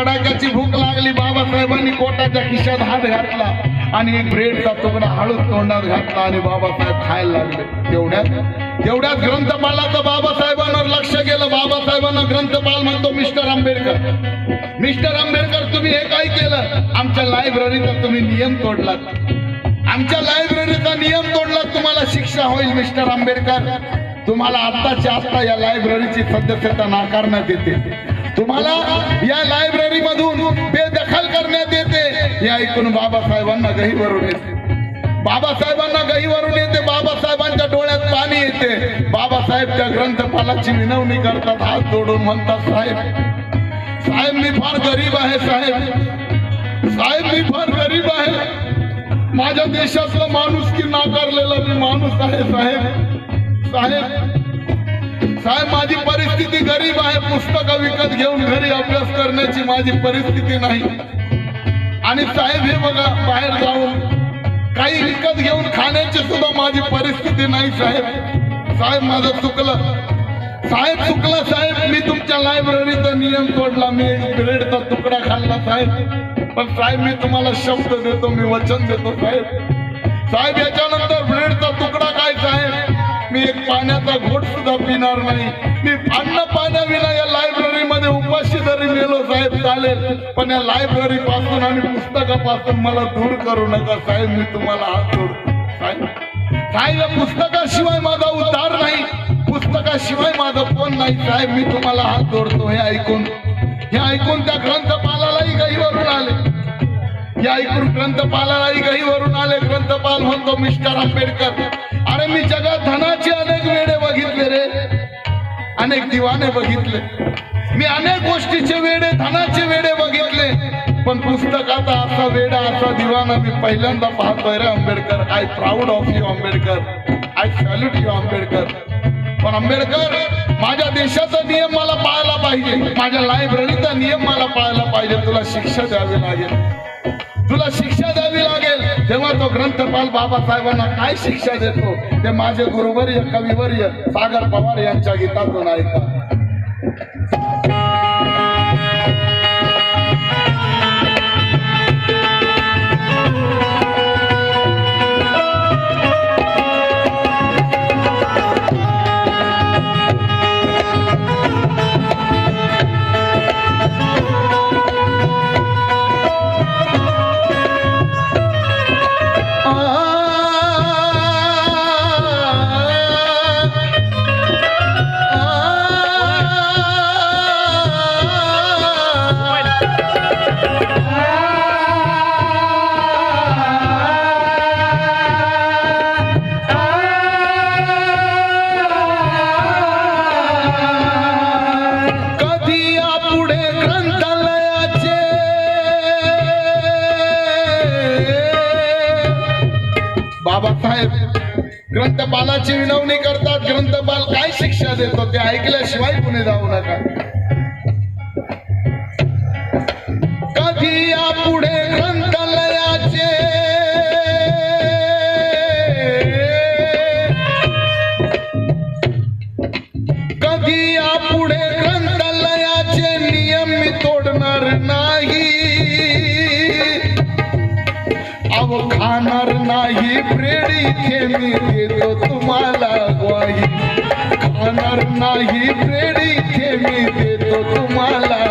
कडाक्याची भूक लागली बाबासाहेबांनी कोटाच्या खिशात हात घातला आणि एक ब्रेडचा तुकडा हळूच तोंडात घातला आणि बाबासाहेब खायला लागले. तेवढ्यात तेवढ्यात ग्रंथपालाचं बाबासाहेबांवर लक्ष गेलं. बाबासाहेबांना ग्रंथपाल म्हणतो मिस्टर आंबेडकर. मिस्टर आंबेडकर तुम्ही हे काय केलं? आमच्या लायब्ररीचा तुम्ही नियम तोडलात. आमच्या लायब्ररीचा नियम तोडला तुम्हाला शिक्षा होईल मिस्टर आंबेडकर. तुम्हाला आत्ताच्या आत्ता या लायब्ररीची सदस्यता नाकारण्यात येते. तुम्हाला या लायब्ररी मधून बेदखल करण्यात येते. हे ऐकून बाबासाहेबांना गहीवरून येते. बाबासाहेबांना गहीवरून येते. बाबासाहेबांच्या डोळ्यात पाणी येते. बाबासाहेब त्या ग्रंथपालाची विनवणी करतात. हात जोडून म्हणतात साहेब साहेब मी फार गरीब आहे साहेब. साहेब मी फार गरीब आहे. माझ्या देशातला माणूस की नाकारलेला मी माणूस आहे साहेब. साहेब साहेब माझी परिस्थिती गरीब आहे. पुस्तकं विकत घेऊन घरी अभ्यास करण्याची माझी परिस्थिती नाही. आणि साहेब हे बघा बाहेर जाऊन काही विकत घेऊन खाण्याची सुद्धा माझी परिस्थिती नाही साहेब. साहेब माझं चुकलं. साहेब चुकलं साहेब. मी तुमच्या लायब्ररीचा नियम तोडला. मी एक ब्रेडचा तुकडा खाल्ला साहेब. पण साहेब मी तुम्हाला शब्द देतो मी वचन देतो साहेब. साहेब याच्यानंतर ब्रेडचा मी एक पाण्याचा घोट सुद्धा पिणार नाही. मी अन्न पाण्याविना या लायब्ररी मध्ये उपाशी जरी गेलो साहेब चालेल. पण या लायब्ररी पासून आणि पुस्तकापासून मला दूर करू नका साहेब मी तुम्हाला हात जोडतो. साहेब साहेब या पुस्तकाशिवाय माझा उद्धार नाही. पुस्तकाशिवाय माझं फोन नाही साहेब मी तुम्हाला हात जोडतो. हे ऐकून हे ऐकून त्या ग्रंथपालालाही गहीवरून आले. या ऐकून ग्रंथपालालाही गहीवरून आले. ग्रंथपाल म्हणतो मिस्टर आंबेडकर अरे मी जगात धनाचे अनेक वेडे बघितले रे. अनेक दिवाने बघितले. मी अनेक गोष्टीचे वेडे धनाचे वेडे बघितले. पण पुस्तकाचा असा वेडा असा दिवाना मी पहिल्यांदा पाहतोय रे Ambedkar. I proud of you Ambedkar. I salute you Ambedkar. पण आंबेडकर माझ्या देशाचा नियम मला पाळायला पाहिजे. माझ्या लायब्ररीचा नियम मला पाळायला पाहिजे. तुला शिक्षा द्यावी लागेल. तुला शिक्षा राज्यपाल बाबासाहेबांना काय शिक्षा देतो? ते माझे गुरुवर्य कविवर्य सागर पवार यांच्या गीतातून ऐका साहेब ग्रंथपालाची विनवणी करतात. ग्रंथपाल काय शिक्षा देतो ते ऐकल्याशिवाय पुणे जाऊ नका. कधी पुढे ग्रंथालयाचे? कधी पुढे ग्रंथालयाचे नियम मी तोडणार नाही? अव खाणार नाही ब्रेड इथे मी देतो तुम्हाला ग्वाही. खाणार नाही ब्रेड इथे मी देतो तुम्हाला